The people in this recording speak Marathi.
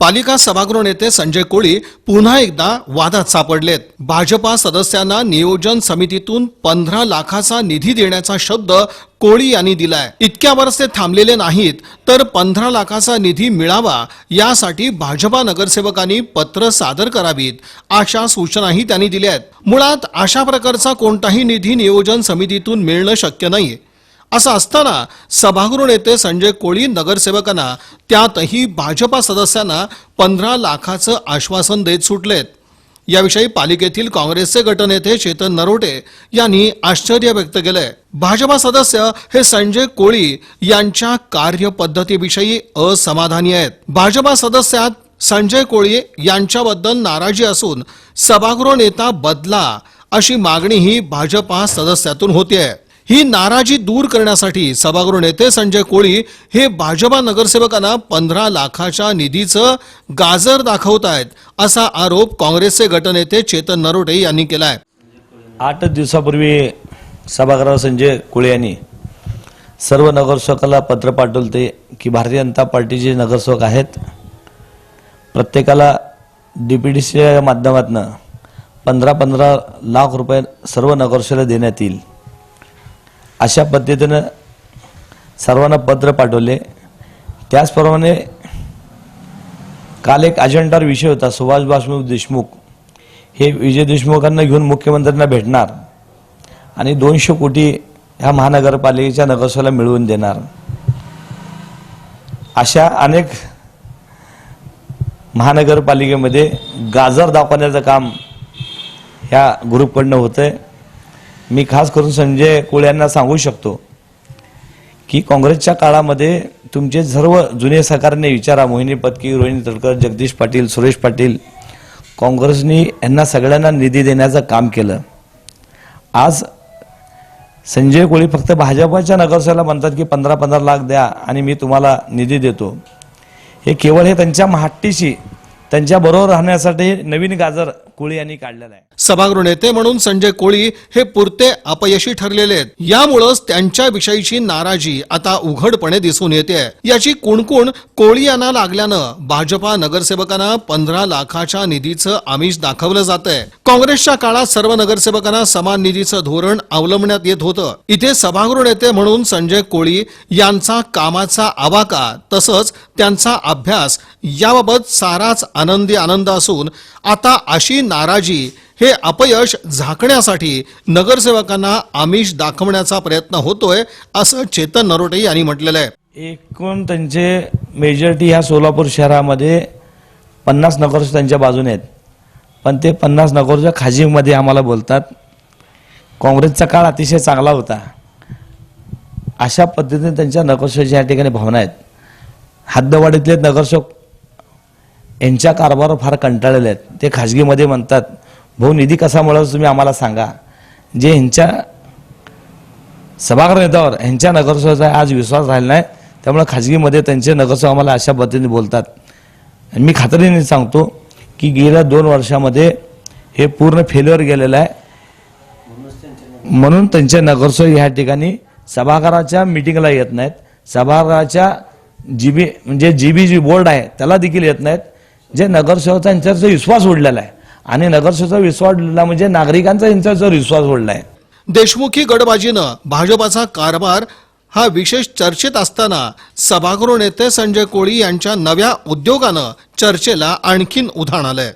पालिका सभागृह नेते संजय कोळी पुन्हा एकदा वादात सापडलेत. भाजपा सदस्यांना नियोजन समितीतून पंधरा लाखाचा निधी देण्याचा शब्द कोळी यांनी दिलाय. इतक्यावरच ते थांबलेले नाहीत तर पंधरा लाखाचा निधी मिळावा यासाठी भाजपा नगरसेवकांनी पत्र सादर करावीत अशा सूचनाही त्यांनी दिल्या आहेत मुळात अशा प्रकारचा कोणताही निधी नियोजन समितीतून मिळणं शक्य नाही असं असताना सभागृह नेते संजय कोळी नगरसेवकांना त्यातही भाजपा सदस्यांना पंधरा लाखाचं आश्वासन देत सुटलेत. याविषयी पालिकेतील काँग्रेसचे गटनेते चेतन नरोटे यांनी आश्चर्य व्यक्त केलंय. भाजपा सदस्य हे संजय कोळी यांच्या कार्यपद्धतीविषयी असमाधानी आहेत. भाजपा सदस्यात संजय कोळी यांच्याबद्दल नाराजी असून सभागृह नेता बदला अशी मागणीही भाजपा सदस्यातून होतीये. ही नाराजी दूर करण्यासाठी सभागृह नेते संजय कोळी हे भाजपा नगरसेवकांना पंधरा लाखाच्या निधीचं गाजर दाखवत आहेत असा आरोप काँग्रेसचे गटनेते चेतन नरोटे यांनी केलाय. आठ दिवसापूर्वी सभागृह संजय कुळे यांनी सर्व नगरसेवकाला पत्र पाठवते की भारतीय जनता पार्टीचे नगरसेवक आहेत प्रत्येकाला डी पी डी सीच्या माध्यमातून पंधरा पंधरा लाख रुपये सर्व नगरसेवकाला देण्यात येईल. अशा पद्धतीनं सर्वांना पत्र पाठवले. त्याचप्रमाणे काल एक अजेंडावर विषय होता सुभाष बासमुख देशमुख. हे विजय देशमुखांना घेऊन मुख्यमंत्र्यांना भेटणार आणि दोनशे कोटी ह्या महानगरपालिकेच्या नगरसेला मिळवून देणार. अशा अनेक महानगरपालिकेमध्ये गाजर दाखवण्याचं काम ह्या ग्रुपकडनं आहे मी खास करून संजय कोळे यांना सांगू शकतो की काँग्रेसच्या काळामध्ये तुमचे सर्व जुने सरकारने विचारा मोहिनी पत्की रोहिणी तडकर जगदीश पाटील सुरेश पाटील काँग्रेसनी यांना सगळ्यांना निधी देण्याचं काम केलं. आज संजय कोळी फक्त भाजपाच्या नगरसेला म्हणतात की पंधरा पंधरा लाख द्या आणि मी तुम्हाला निधी देतो. हे केवळ हे त्यांच्या महाट्टीशी त्यांच्याबरोबर राहण्यासाठी नवीन गाजर कोळी यांनी काढलेलं आहे. सभागृह नेते म्हणून संजय कोळी हे पुरते अपयशी ठरलेले आहेत. त्यांच्या त्यांच्याविषयीची नाराजी आता उघडपणे दिसून येते याची कुणकुण कोळी यांना लागल्यानं भाजपा नगरसेवकांना पंधरा लाखाच्या निधीचं आमिष दाखवलं जात आहे काँग्रेसच्या काळात सर्व नगरसेवकांना समान निधीचं धोरण अवलंबण्यात येत होतं. इथे सभागृह नेते म्हणून संजय कोळी यांचा कामाचा आवाका तसंच त्यांचा अभ्यास याबाबत साराच आनंदी आनंद असून आता अशी नाराजी हे अपयश झाकण्यासाठी नगरसेवकांना आमिष दाखवण्याचा प्रयत्न होतोय असं चेतन नरोटे यांनी म्हटलेलं आहे. एकूण त्यांचे मेजॉरिटी ह्या सोलापूर शहरामध्ये पन्नास नगरसेवक त्यांच्या बाजूने आहेत. पण ते पन्नास नगरच्या खाजीमध्ये आम्हाला बोलतात काँग्रेसचा काळ अतिशय चांगला होता. अशा पद्धतीने त्यांच्या नगरसेवकाच्या या ठिकाणी भावना आहेत हद्दवाडीतले नगरसेवक यांच्या कारभारावर फार कंटाळलेले आहेत. ते खाजगीमध्ये म्हणतात भाऊ निधी कसा मिळाला तुम्ही आम्हाला सांगा? जे ह्यांच्या सभागृह नेत्यावर ह्यांच्या नगरसेवकाचा आज विश्वास राहिला नाही त्यामुळे खाजगीमध्ये त्यांचे नगरसेवक आम्हाला अशा पद्धतीने बोलतात. आणि मी खात्रीने सांगतो की गेल्या दोन वर्षामध्ये हे पूर्ण फेल्युअर गेलेलं आहे. म्हणून त्यांचे नगरसेवक ह्या ठिकाणी सभागृहाच्या मिटिंगला येत नाहीत. सभागृहाच्या जीबी म्हणजे जी बी जी बोर्ड आहे त्याला देखील येत नाहीत. जे नगरसेवकांचा यांच्यावरचा विश्वास उडलेला आहे. आणि नगरसेवकाचा विश्वास उडलेला म्हणजे नागरिकांचा यांच्यावर विश्वास उडला आहे. देशमुखी गडबाजीनं भाजपाचा कारभार हा विशेष चर्चेत असताना सभागृह नेते संजय कोळी यांच्या नव्या उद्योगानं चर्चेला आणखीन उधाण आलंय.